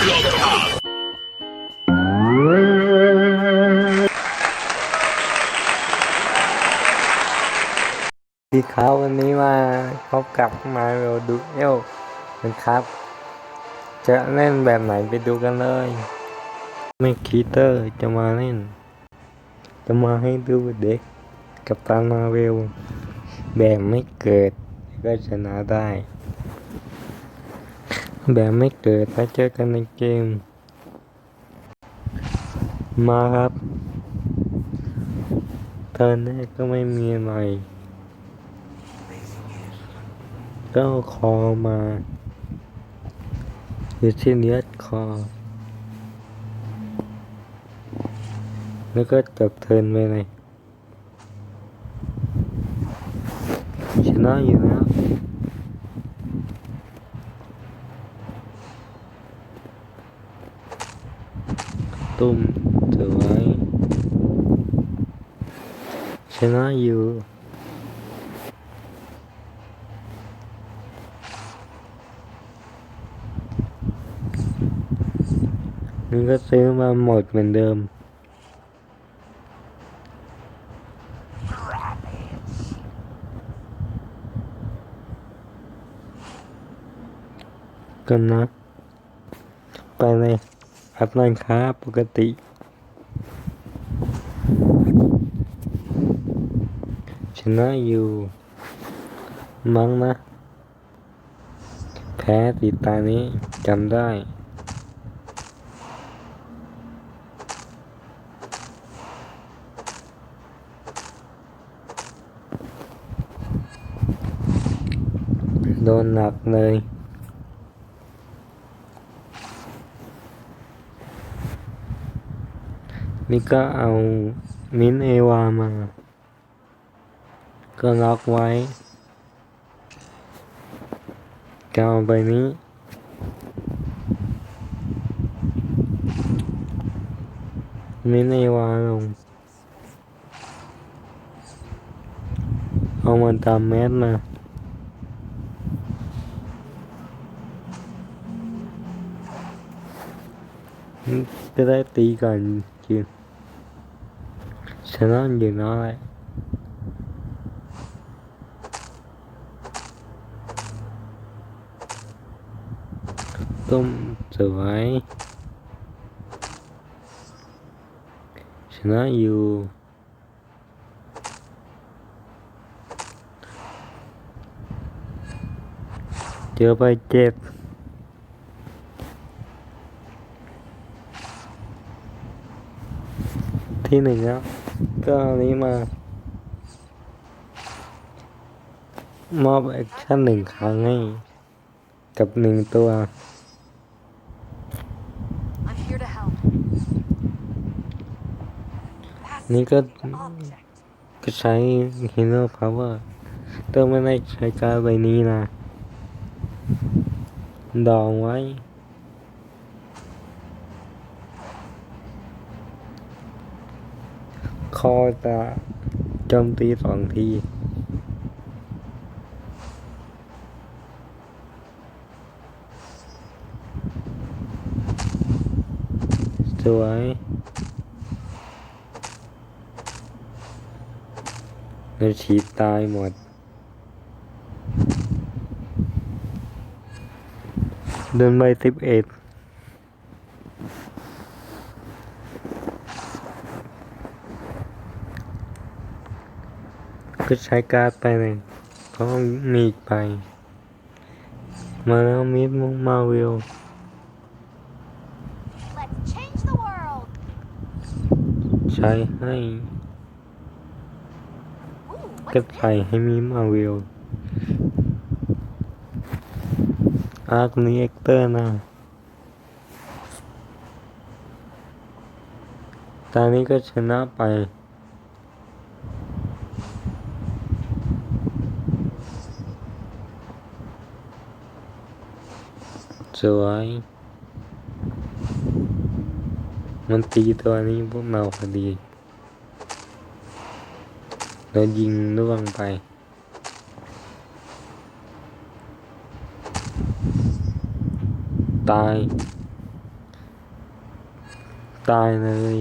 ดีครับวันนี้มาพบกับมาเวลดูเอลนะครับ จะเล่นแบบไหนไปดูกันเลย ไม่คีเตอร์จะมาเล่น จะมาให้ดูเด็กกับตามาเวลแบบไม่เกิดก็ชนะได้ แบบไม่เกิดแล้วเจอกันในเกม มาครับเทิร์นแรกก็ไม่มีอะไร ก็คอมาอยู่ที่เลียดคอ แล้วก็จบเทิร์นไปเลยชนะอยู่แล้ว ตุ้มสวยชนะอยู่นี่ก็ซื้อมาหมดเหมือนเดิม กันนะ ไปเลย อัพร้านค้าปกติชนะอยู่ มั้งนะ แพ้ติดตานี้จำได้โดนหนักเลย นี่ก็เอามิ้นเอวามา ก็ล็อกไว้ก็เอาใบนี้ มิ้นเอวาลง เอามาตามแมสมาจะได้ตีก่อนกิน ชนะอยู่น้อยต้มสวยชนะ ก็อันนี้มามอบแอคชั่นหนึ่งครั้งให้ กับหนึ่งตัว นี่ก็ก็ใช้ Hero Power ต้องไม่ได้ใช้การใบนี้นะ ดองไว้ คอจะโจมตีสองทีสวยแล้วฉีดตายหมด เดินไปสิบเอ็ด ก็ใช้การ์ดไปเลยก็มีอีกไป มาแล้วมิดมุกมาวิล Let's change the world. ใช้ให้ Ooh, ก็ what's ใส่ให้มิดมาวิลอาร์คนี้เอ็กเตอร์นะตอนนี้ก็ชนะไป สวย มันตีตัวนี้พวกเราพอดีเรายิงล่วงไป ตาย ตายเลย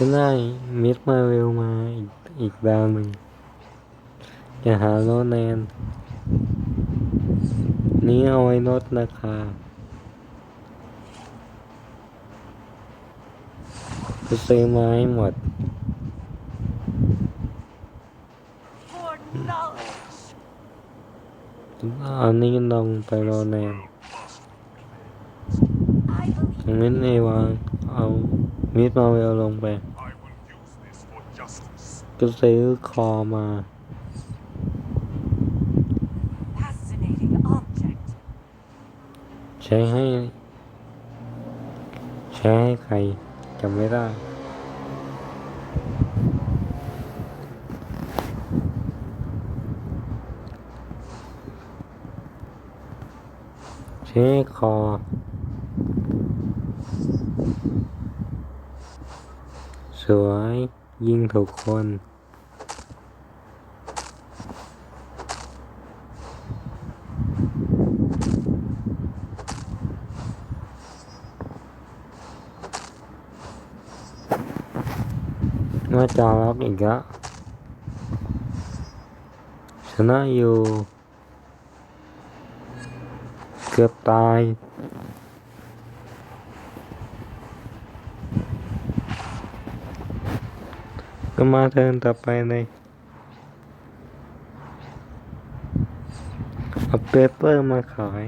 ก็ได้มิดมาเร็วมาอีกอีกดาวหนึ่งจะหาโลแนน นี้เอาไว้ลดราคาจะซื้อไม้หมดอานี้ลงไปโลแนน I believe ยังไม่ได้วางเอามิดมาเวลลงไป ก็ซื้อคอมา fascinating object. ใช้ให้ ใช้ให้ใครจำไม่ได้ใช้ให้คอสวย ยิงถูกคน มาจอล็อกอีกแล้วชนะอยู่ เกือบตายก็มาเทินต่อไปเลยเอาเปเปอร์มาขาย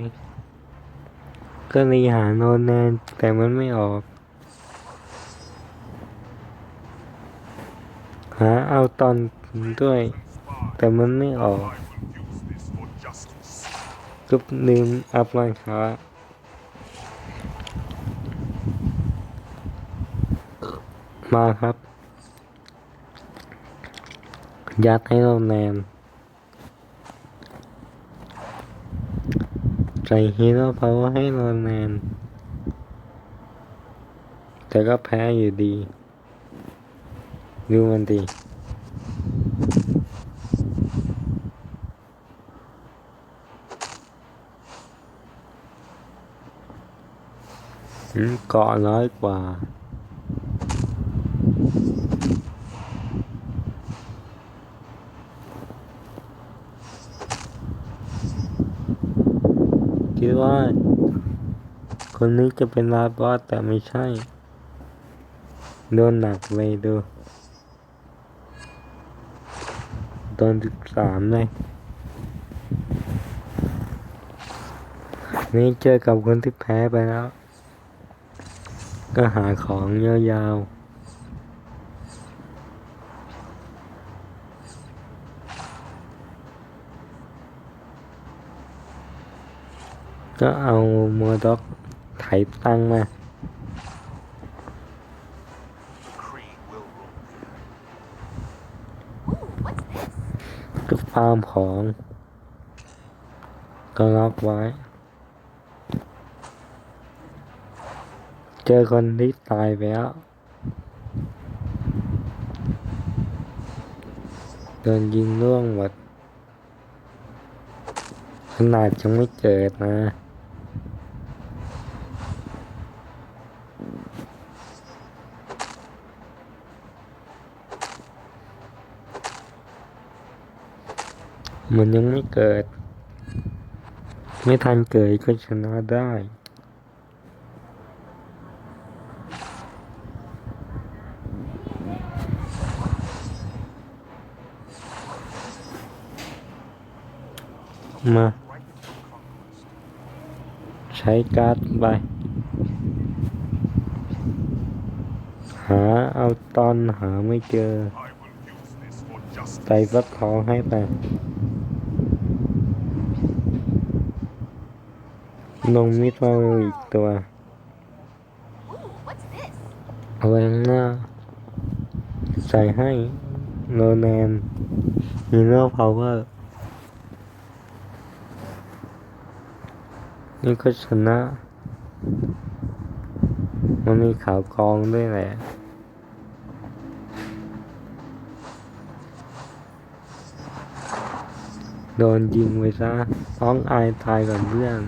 ก็รีหาโนนแนนแต่มันไม่ออก หาเอาตอนด้วย แต่มันไม่ออกก็ลืมอัพร้านค้ามาครับ ยัดให้เราแนนใส่ฮีโร่พาวให้เราแนนแต่ก็แพ้อยู่ดี ดูมันดีเกาะน้อยกว่าคิดว่า คนนี้จะเป็นลาบอสแต่ไม่ใช่ โดนหนักเลยดู โดนสิบสามเลยนี่เจอกับคนที่แพ้ไปแล้ว ก็หาของยาวๆก็เอาโมด็อกไถตั้งมา ก็ฟามของ ก็ล็อกไว้ เจอคนที่ตายไปแล้วโดนยิงล่วงหมดขนาดยังไม่เกิดนะ มันยังไม่เกิด ไม่ทันเกิดก็ชนะได้มาใช้การ์ดไป หาเอาตอนหาไม่เจอใส่ฟักทองให้ไป ลงมิดมาอีกตัว เอาไว้ข้างหน้า ใส่ให้โนแนนฮีโร่พาวเวอร์นี่ก็ชนะ มันมีขาวกองด้วยแหละโดนยิงไปซะต้องอายตายก่อนเพื่อน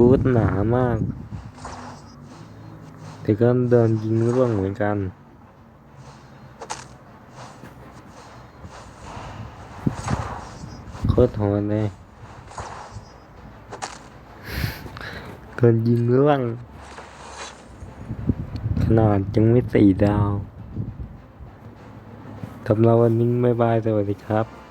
กูดหนามากแต่ก็โดนยิงร่วงเหมือนกัน โคตรโหดเลยโดนยิงร่วง ขนาดยังไม่สี่ดาวสำหรับวันนี้บ๊ายบาย สวัสดีครับ